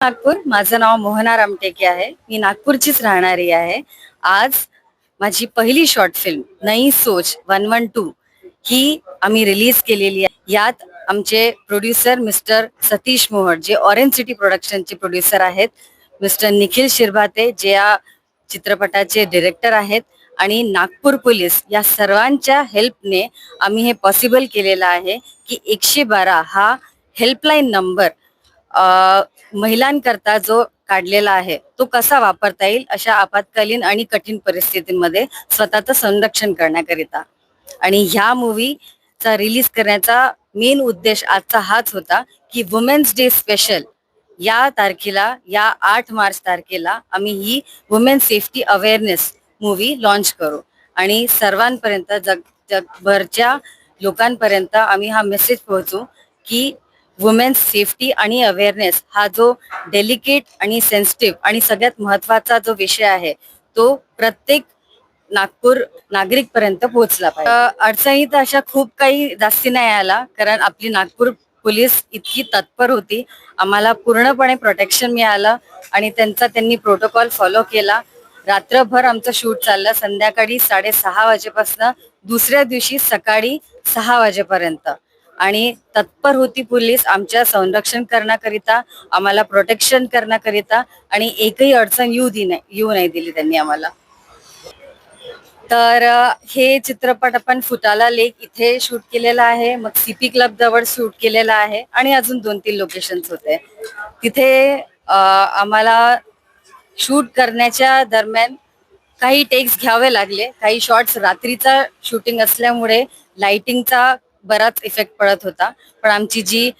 नागपूर. माझं नाव मोहना रामटेके आहे. मी नागपूरचीच राहणारी आहे. आज माझी पहिली शॉर्ट फिल्म नई सोच वन वन टू ही आम्ही रिलीज केलेली आहे. यात आमचे प्रोड्युसर मिस्टर सतीश मोहट जे ऑरेंज सिटी प्रोडक्शनचे प्रोड्युसर आहेत मिस्टर निखिल शिरभाते जे या चित्रपटाचे डिरेक्टर आहेत आणि नागपूर पोलीस या सर्वांच्या हेल्पने आम्ही हे पॉसिबल केलेलं आहे की एकशे बारा हा हेल्पलाईन नंबर महिलांकरता जो काढलेला आहे तो कसा वापरता येईल अशा आपत्कालीन आणि कठीण परिस्थितीमध्ये स्वतःचं संरक्षण करण्याकरिता? आणि ह्या मूवीचा रिलीज करण्याचा मेन उद्देश आजचा हाच होता की वुमेन्स डे स्पेशल या तारखेला या आठ मार्च तारखेला आम्ही ही women safety awareness movie launch करू. आणि सर्वांपर्यंत जग जगभरच्या लोकांपर्यंत आम्ही हा मेसेज पोहोचू की वुमेन्स सेफ्टी आणि अवेअरनेस हा जो डेलिकेट आणि सेन्सिटिव्ह आणि सगळ्यात महत्त्वाचा जो विषय आहे तो प्रत्येक नागपूर नागरिक पर्यंत पोहोचला पाहिजे. अडचणी तर अशा खूप काही जास्ती नाही आला कारण आपली नागपूर पोलीस इतकी तत्पर होती. आम्हाला पूर्णपणे प्रोटेक्शन मिळालं आणि त्यांचा त्यांनी प्रोटोकॉल फॉलो केला. रात्रभर आमचं शूट चाललं संध्याकाळी साडेसहा वाजेपासून दुसऱ्या दिवशी सकाळी सहा वाजेपर्यंत. आणि तत्पर होती पोलीस आमच्या संरक्षण करण्याकरिता आम्हाला प्रोटेक्शन करण्याकरिता आणि एकही अडचण येऊ दि नाही येऊ नाही दिली त्यांनी आम्हाला. तर हे चित्रपट आपण फुटाला लेक इथे शूट केलेला आहे मग सीपी क्लब जवळ शूट केलेला आहे आणि अजून दोन तीन लोकेशन्स होते. तिथे आम्हाला शूट करण्याच्या दरम्यान काही टेक्स घ्यावे लागले काही शॉट्स रात्रीचा शूटिंग असल्यामुळे लाइटिंगचा बराच इफेक्ट पडत होता. पण आमची जी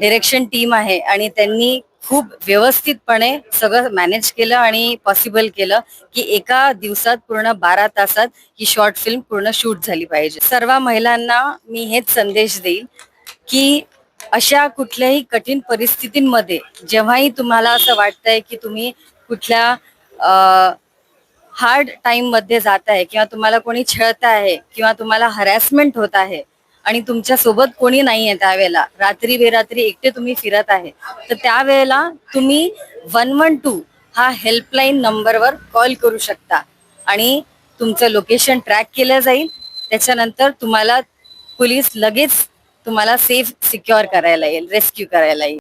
डिरेक्शन टीम आहे आणि त्यांनी खूप व्यवस्थितपणे सगळं मॅनेज केलं आणि पॉसिबल केलं की एका दिवसात पूर्ण बारा तासात ही शॉर्ट फिल्म पूर्ण शूट झाली पाहिजे. सर्व महिलांना मी हेच संदेश देईल की अशा कुठल्याही कठीण परिस्थितींमध्ये जेव्हाही तुम्हाला असं वाटतंय की तुम्ही कुठल्या हार्ड टाइममध्ये जात आहे किंवा तुम्हाला कोणी छळत आहे किंवा तुम्हाला हरॅसमेंट होत आहे आणि तुमच्यासोबत कोणी नाहीये त्यावेळेला. रात्री बेरात्री एकटे तुम्ही फिरत आहे. तर त्यावेळेला तुम्ही वन वन टू हा हेल्पलाईन नंबरवर कॉल करू शकता. आणि तुमचं लोकेशन ट्रॅक केलं जाईल. त्याच्यानंतर तुम्हाला पोलीस लगेच तुम्हाला सेफ सिक्युअर करायला येईल रेस्क्यू करायला येईल.